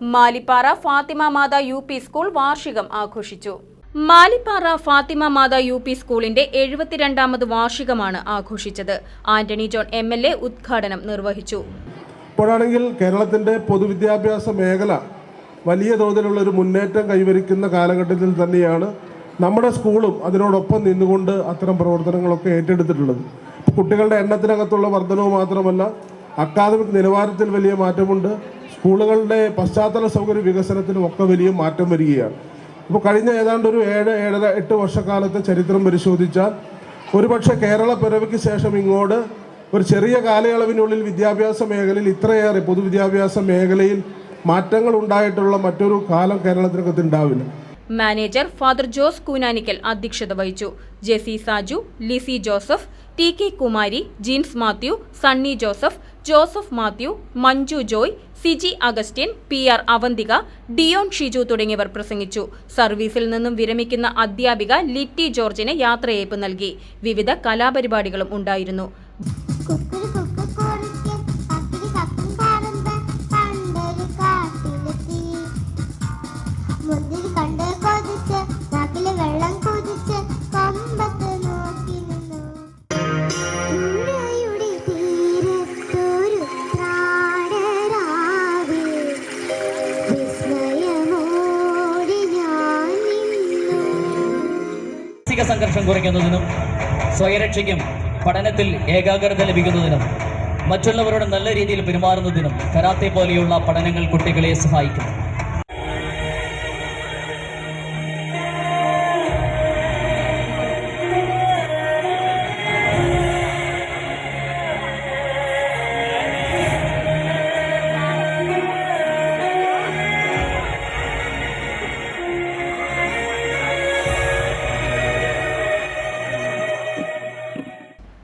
Malippara Fathima Matha U P school വാർഷികം ആഘോഷിച്ചു. Malippara Fathima Matha U P സ്കൂളിന്റെ എഴുപത്തിരണ്ടാമത് വാർഷികമാണ് ആഘോഷിച്ചത്. Antony John M L A ഉദ്ഘാടനം നിർവഹിച്ചു. ഇപ്പോഴാണെങ്കിൽ കേരളത്തിന്റെ പൊതുവിദ്യാഭ്യാസ മേഖല വലിയ തോതിലുള്ള ഒരു മുന്നേറ്റം കൈവരിക്കുന്ന കാലഘട്ടത്തിൽ തന്നെയാണ് നമ്മുടെ സ്കൂളും അതിനോടൊപ്പം നിന്നുകൊണ്ട് അത്തരം പ്രവർത്തനങ്ങളൊക്കെ ഏറ്റെടുത്തിട്ടുള്ളത്. കുട്ടികളുടെ എണ്ണത്തിനകത്തുള്ള വർധനവ് മാത്രമല്ല അക്കാദമിക് നിലവാരത്തിൽ വലിയ മാറ്റമുണ്ട്. സ്കൂളുകളുടെ പശ്ചാത്തല സൗകര്യ വികസനത്തിനും ഒക്കെ വലിയ മാറ്റം വരികയാണ്. ഇപ്പോൾ കഴിഞ്ഞ ഏതാണ്ട് ഒരു ഏഴ് ഏഴര എട്ട് വർഷക്കാലത്തെ ചരിത്രം പരിശോധിച്ചാൽ ഒരുപക്ഷെ കേരള പിറവിക്ക് ശേഷം ഇങ്ങോട്ട് ഒരു ചെറിയ കാലയളവിനുള്ളിൽ വിദ്യാഭ്യാസ മേഖലയിൽ ഇത്രയേറെ പൊതുവിദ്യാഭ്യാസ മേഖലയിൽ മാറ്റങ്ങൾ ഉണ്ടായിട്ടുള്ള മറ്റൊരു കാലം കേരളത്തിനകത്ത് ഉണ്ടാവില്ല. മാനേജർ ഫാദർ ജോസ് കൂനാനിക്കൽ അധ്യക്ഷത വഹിച്ചു. Jessy Saju Lissy Joseph T K Kumari Jeens Mathew Sunny Joseph Joseph Mathew Manju Joy Siji Augustine P R Avanthika Dion Shiju തുടങ്ങിയവർ പ്രസംഗിച്ചു. സർവീസിൽ നിന്നും വിരമിക്കുന്ന അധ്യാപിക ലിറ്റി ജോർജിന് യാത്രയയപ്പ് നൽകി. വിവിധ കലാപരിപാടികളും ഉണ്ടായിരുന്നു. മാനസിക സംഘർഷം കുറയ്ക്കുന്നതിനും സ്വയരക്ഷയ്ക്കും പഠനത്തിൽ ഏകാഗ്രത ലഭിക്കുന്നതിനും മറ്റുള്ളവരോട് നല്ല രീതിയിൽ പെരുമാറുന്നതിനും കരാത്തെ പോലെയുള്ള പഠനങ്ങൾ കുട്ടികളെ സഹായിക്കുന്നു.